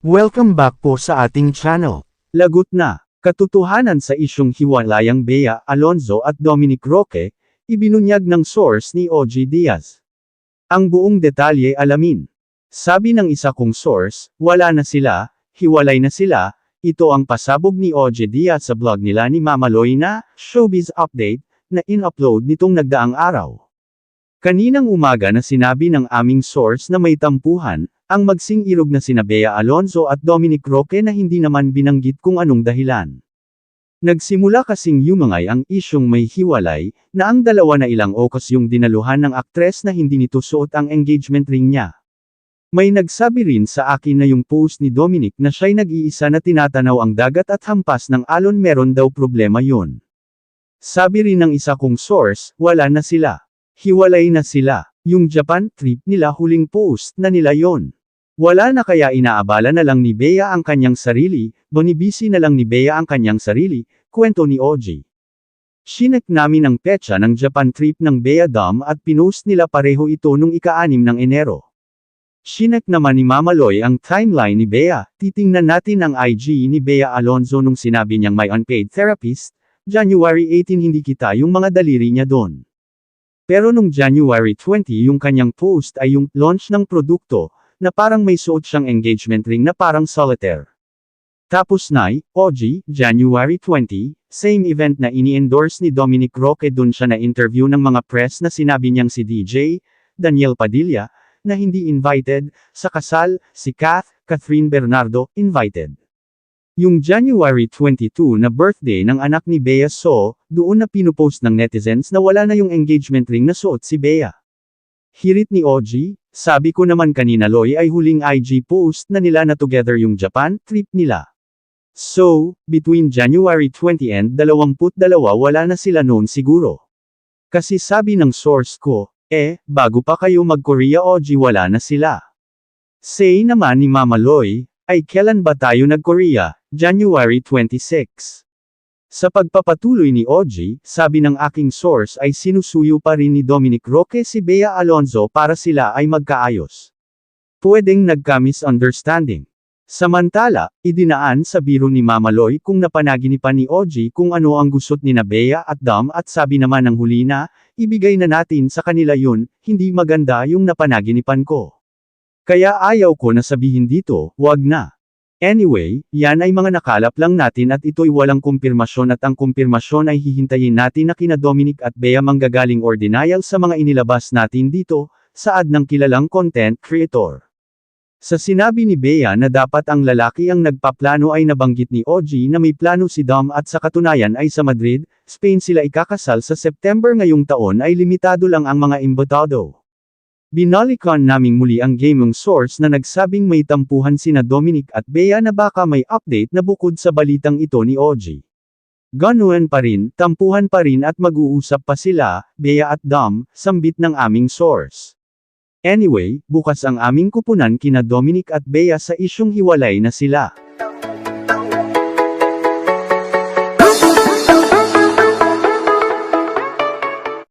Welcome back po sa ating channel. Lagot na, katotohanan sa isyong hiwalayang Bea Alonzo at Dominic Roque, ibinunyag ng source ni OG Diaz. Ang buong detalye alamin. Sabi ng isa kong source, wala na sila, hiwalay na sila, ito ang pasabog ni OG Diaz sa blog nila ni Mama Loy na, Showbiz Update, na in-upload nitong nagdaang araw. Kaninang umaga na sinabi ng aming source na may tampuhan, ang magsing irog na sina Bea Alonzo at Dominic Roque na hindi naman binanggit kung anong dahilan. Nagsimula kasing yumangay ang isyong may hiwalay, na ang dalawa na ilang okas yung dinaluhan ng aktres na hindi nito suot ang engagement ring niya. May nagsabi rin sa akin na yung post ni Dominic na siya'y nag-iisa na tinatanaw ang dagat at hampas ng alon meron daw problema yun. Sabi rin ng isa kong source, wala na sila. Hiwalay na sila. Yung Japan trip nila huling post na nila yon. Wala na kaya inaabala na lang ni Bea ang kanyang sarili, bonibisi na lang ni Bea ang kanyang sarili, kwento ni Oji. Shinek namin ang petsa ng Japan trip ng Bea Dam at pinost nila pareho ito nung ika-anim ng Enero. Shinek naman ni Mama Loy ang timeline ni Bea, titingnan natin ang IG ni Bea Alonzo nung sinabi niyang may unpaid therapist, January 18 hindi kita yung mga daliri niya doon. Pero nung January 20 yung kanyang post ay yung launch ng produkto, na parang may suot siyang engagement ring na parang solitaire. Tapos nai, OG, January 20, same event na ini-endorse ni Dominic Roque dun siya na interview ng mga press na sinabi niyang si DJ, Daniel Padilla, na hindi invited, sa kasal, si Kath, Catherine Bernardo, invited. Yung January 22 na birthday ng anak ni Bea So, doon na pinupost ng netizens na wala na yung engagement ring na suot si Bea. Hirit ni OG, sabi ko naman kanina Loy ay huling IG post na nila na together yung Japan trip nila. So, between January 20 and 22 wala na sila noon siguro. Kasi sabi ng source ko, eh, bago pa kayo mag-Korea OG wala na sila. Say naman ni Mama Loy, ay kailan ba tayo nag-Korea, January 26. Sa pagpapatuloy ni OG, sabi ng aking source ay sinusuyo pa rin ni Dominic Roque si Bea Alonzo para sila ay magkaayos. Pwedeng nagka-misunderstanding. Samantala, idinaan sa biro ni Mama Loy kung napanaginipan ni OG kung ano ang gusot ni na Bea at Dom at sabi naman ng huli na, ibigay na natin sa kanila yun, hindi maganda yung napanaginipan ko. Kaya ayaw ko na sabihin dito, wag na. Anyway, yan ay mga nakalap lang natin at ito'y walang kumpirmasyon at ang kumpirmasyon ay hihintayin natin na kina Dominic at Bea manggagaling or denial sa mga inilabas natin dito, saad ng kilalang content creator. Sa sinabi ni Bea na dapat ang lalaki ang nagpaplano ay nabanggit ni OG na may plano si Dom at sa katunayan ay sa Madrid, Spain sila ikakasal sa September ngayong taon ay limitado lang ang mga imbitado. Binalikan naming muli ang gaming source na nagsabing may tampuhan sina Dominic at Bea na baka may update na bukod sa balitang ito ni OG. Ganuan pa rin, tampuhan pa rin at mag-uusap pa sila, Bea at Dom, sambit ng aming source. Anyway, bukas ang aming kupunan kina Dominic at Bea sa isyong hiwalay na sila.